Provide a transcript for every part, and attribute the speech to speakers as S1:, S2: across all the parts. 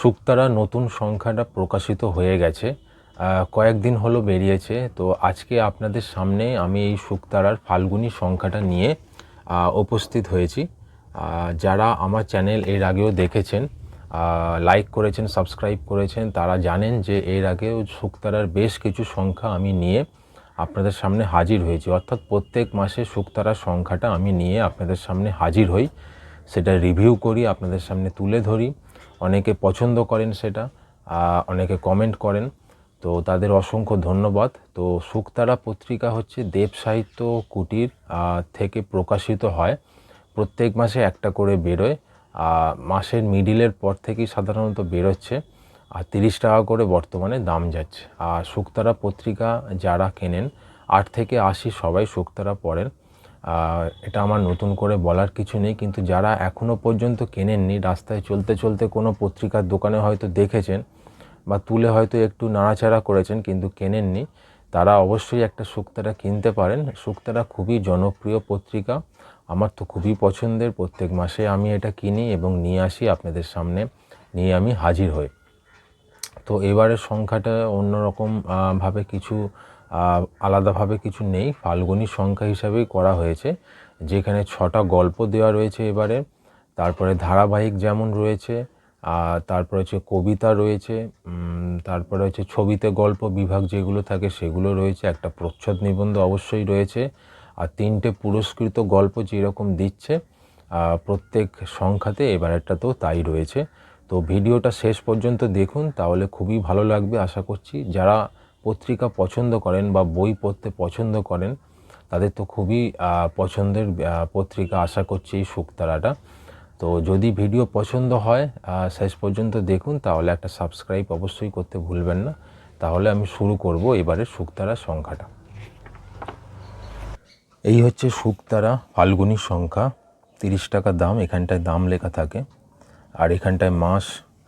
S1: শুক্তারা নতুন সংখ্যাটা প্রকাশিত হয়ে গেছে কয়েকদিন হলো বেরিয়েছে। তো আজকে আপনাদের সামনে আমি এই শুক্তারার ফাল্গুনী সংখ্যাটা নিয়ে উপস্থিত হয়েছি। যারা আমার চ্যানেল এর আগেও দেখেছেন লাইক করেছেন, সাবস্ক্রাইব করেছেন, তারা জানেন যে এর আগেও শুক্তারার বেশ কিছু সংখ্যা আমি নিয়ে আপনাদের সামনে হাজির হয়েছি। অর্থাৎ প্রত্যেক মাসে শুক্তারার সংখ্যাটা আমি নিয়ে আপনাদের সামনে হাজির হই। সেটা রিভিউ করি, আপনাদের সামনে তুলে ধরি। অনেকে পছন্দ করেন সেটা অনেকে কমেন্ট করেন। তো তাদের অসংখ্য ধন্যবাদ। তো শুকতারা পত্রিকা হচ্ছে দেব সাহিত্য কুটির থেকে প্রকাশিত হয়। প্রত্যেক মাসে একটা করে বেরোয়। মাসের মিডিলের পর থেকেই সাধারণত বেরোচ্ছে। আর তিরিশ টাকা করে বর্তমানে দাম যাচ্ছে। আর শুকতারা পত্রিকা যারা কেনেন, আট থেকে আশি সবাই শুকতারা পড়েন। এটা আমার নতুন করে বলার কিছু নেই, কিন্তু যারা এখনও পর্যন্ত কেনেননি, রাস্তায় চলতে চলতে কোনো পত্রিকার দোকানে হয়তো দেখেছেন বা তুলে হয়তো একটু নাড়াচাড়া করেছেন, কিন্তু কেনেননি, তারা অবশ্যই একটা শুক্তারা কিনতে পারেন। শুক্তারা খুবই জনপ্রিয় পত্রিকা, আমার তো খুবই পছন্দের, প্রত্যেক মাসে আমি এটা কিনি এবং নিয়ে আসি আপনাদের সামনে, নিয়ে আমি হাজির হই। তো এবারের সংখ্যাটা অন্যরকম ভাবে কিছু আলাদাভাবে কিছু নেই। ফাল্গুনী সংখ্যা হিসাবেই করা হয়েছে। যেখানে ছটা গল্প দেওয়া রয়েছে এবারে। তারপরে ধারাবাহিক যেমন রয়েছে তারপরে হচ্ছে কবিতা রয়েছে তারপরে হচ্ছে ছবিতে গল্প বিভাগ যেগুলো থাকে সেগুলো রয়েছে। একটা প্রচ্ছদ নিবন্ধ অবশ্যই রয়েছে। আর তিনটে পুরস্কৃত গল্প যেরকম দিচ্ছে প্রত্যেক সংখ্যাতে এবারেরটাতেও তাই রয়েছে। তো ভিডিওটা শেষ পর্যন্ত দেখুন, তাহলে খুবই ভালো লাগবে। আশা করছি যারা পত্রিকা পছন্দ করেন বা বই পড়তে পছন্দ করেন, তাদের তো খুবই পছন্দের পত্রিকা। আশা করছি এই শুকতারাটা। তো যদি ভিডিও পছন্দ হয় শেষ পর্যন্ত দেখুন, তাহলে একটা সাবস্ক্রাইব অবশ্যই করতে ভুলবেন না। তাহলে আমি শুরু করব এবারের শুকতারা সংখ্যাটা। এই হচ্ছে শুকতারা ফাল্গুনী সংখ্যা। তিরিশ টাকা দাম, এখানটায় দাম লেখা থাকে। আর এখানটায় মাস,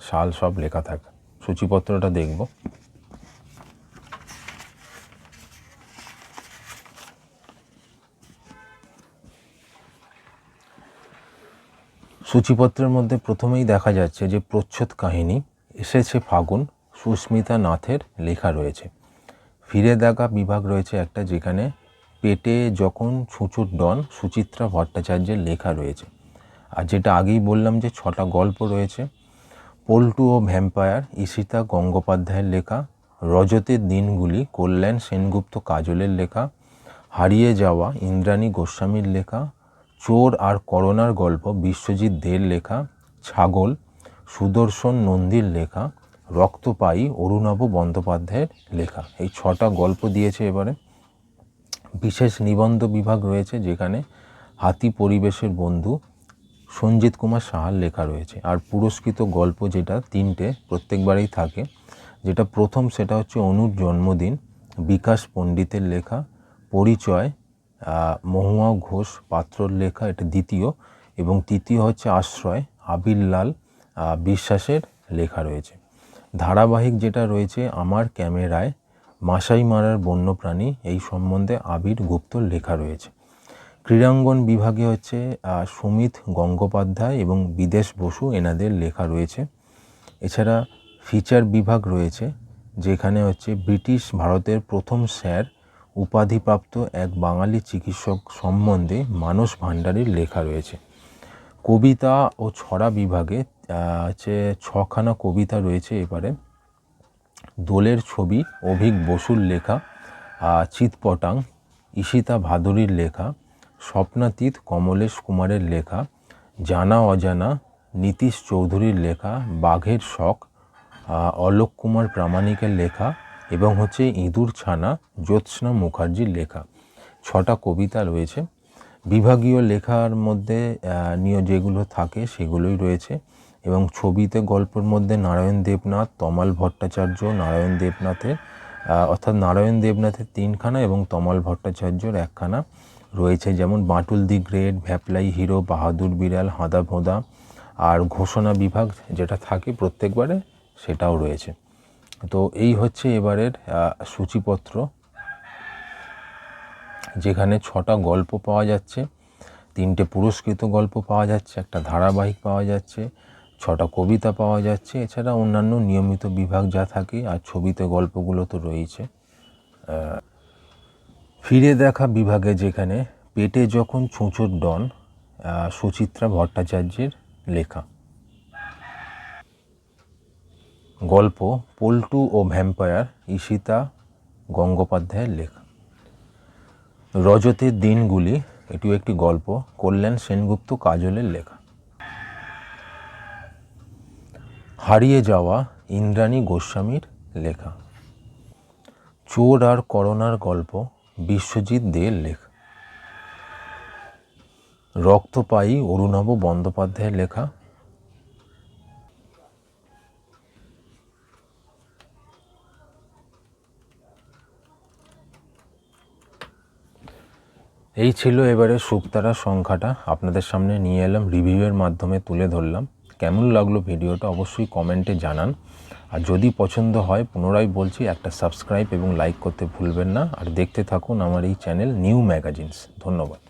S1: সাল সব লেখা থাকে। সূচিপত্রটা দেখব। সূচিপত্রের মধ্যে প্রথমেই দেখা যাচ্ছে যে প্রচ্ছদ কাহিনী, এসেছে ফাগুন, সুস্মিতা নাথের লেখা রয়েছে। ফিরে দেখা বিভাগ রয়েছে একটা যেখানে পেটে যখন ছুঁচুর ডন সুচিত্রা ভট্টাচার্যের লেখা রয়েছে। আর যেটা আগেই বললাম যে ছটা গল্প রয়েছে, পল্টু ও ভ্যাম্পায়ার, ঈশিতা গঙ্গোপাধ্যায়ের লেখা, রজতের দিনগুলি, কল্যাণ সেনগুপ্ত কাজলের লেখা, হারিয়ে যাওয়া ইন্দ্রাণী গোস্বামীর লেখা চোর আর করোনার গল্প, বিশ্বজিৎ দের লেখা, ছাগল, সুদর্শন নন্দীর লেখা, রক্তপায়ী অরুণাভ বন্দ্যোপাধ্যায়ের লেখা। এই ছটা গল্প দিয়েছে এবারে। বিশেষ নিবন্ধ বিভাগ রয়েছে যেখানে হাতি পরিবেশের বন্ধু সঞ্জিত কুমার সাহার লেখা রয়েছে। আর পুরস্কৃত গল্প যেটা, তিনটে প্রত্যেকবারেই থাকে। যেটা প্রথম, সেটা হচ্ছে অনুর জন্মদিন, বিকাশ পণ্ডিতের লেখা, পরিচয় মহুয়া, ঘোষ, পাত্রর লেখা, এটা দ্বিতীয়। এবং তৃতীয় হচ্ছে আশ্রয় আবির লাল বিশ্বাসের লেখা রয়েছে। ধারাবাহিক যেটা রয়েছে আমার ক্যামেরায়, মাসাই মারার বন্যপ্রাণী, এই সম্বন্ধে আবির গুপ্তর লেখা রয়েছে। ক্রীড়াঙ্গন বিভাগে হচ্ছে সুমিত গঙ্গোপাধ্যায় এবং বিদেশ বসু এনাদের লেখা রয়েছে। এছাড়া ফিচার বিভাগ রয়েছে, যেখানে হচ্ছে ব্রিটিশ ভারতের প্রথম স্যার উপাধিপ্রাপ্ত এক বাঙালি চিকিৎসক সম্বন্ধে মানস ভাণ্ডারীর লেখা রয়েছে। কবিতা ও ছড়া বিভাগে হচ্ছে ছখানা কবিতা রয়েছে এবারে, দোলের ছবি অভিক বসুর লেখা চিৎপটাং, ঈশিতা ভাদুরীর লেখা, স্বপ্নাতীত কমলেশ কুমারের লেখা, জানা অজানা নীতিশ চৌধুরীর লেখা, বাঘের শখ অলোক কুমার প্রামাণিকের লেখা এবং হচ্ছে ইঁদুর ছানা জ্যোৎস্না মুখার্জির লেখা। ছটা কবিতা রয়েছে। বিভাগীয় লেখার মধ্যে নিয়ে যেগুলো থাকে সেগুলোই রয়েছে এবং ছবিতে গল্পের মধ্যে নারায়ণ দেবনাথ, তমাল ভট্টাচার্য, নারায়ণ দেবনাথের অর্থাৎ নারায়ণ দেবনাথের তিনখানা এবং তমাল ভট্টাচার্যর একখানা রয়েছে। যেমন বাঁটুল দি গ্রেট, ভ্যাপলাই হিরো, বাহাদুর বিড়াল, হাঁদা ভোঁদা। আর ঘোষণা বিভাগ যেটা থাকে প্রত্যেকবারে সেটাও রয়েছে। তো এই হচ্ছে এবারের সূচিপত্র, যেখানে ছটা গল্প পাওয়া যাচ্ছে, তিনটে পুরস্কৃত গল্প পাওয়া যাচ্ছে, একটা ধারাবাহিক পাওয়া যাচ্ছে, ছটা কবিতা পাওয়া যাচ্ছে, এছাড়া অন্যান্য নিয়মিত বিভাগ যা থাকে, আর ছবিতে গল্পগুলো তো রয়েছে। ফিরে দেখা বিভাগে যেখানে, পেটে যখন ছুঁচোর ডন সুচিত্রা ভট্টাচার্যের লেখা। গল্প, পল্টু ও ভ্যাম্পায়ার ঈশিতা গঙ্গোপাধ্যায়ের লেখা। রজতের দিনগুলি এটিও একটি গল্প, কল্যাণ সেনগুপ্ত কাজলের লেখা। হারিয়ে যাওয়া ইন্দ্রাণী গোস্বামীর লেখা। চোর আর করোনার গল্প, বিশ্বজিৎ দের লেখা। রক্তপায়ী অরুণাভ বন্দ্যোপাধ্যায়ের লেখা। এই ছিল এবারে শুক্তারা সংখ্যাটা। আপনাদের সামনে নিয়ে এলাম রিভিউয়ের মাধ্যমে তুলে ধরলাম। কেমন লাগল ভিডিওটা অবশ্যই কমেন্টে জানান। আর যদি পছন্দ হয়, পুনরায় বলছি, একটা সাবস্ক্রাইব এবং লাইক করতে ভুলবেন না। আর দেখতে থাকুন আমার এই চ্যানেল নিউ ম্যাগাজিনস ধন্যবাদ।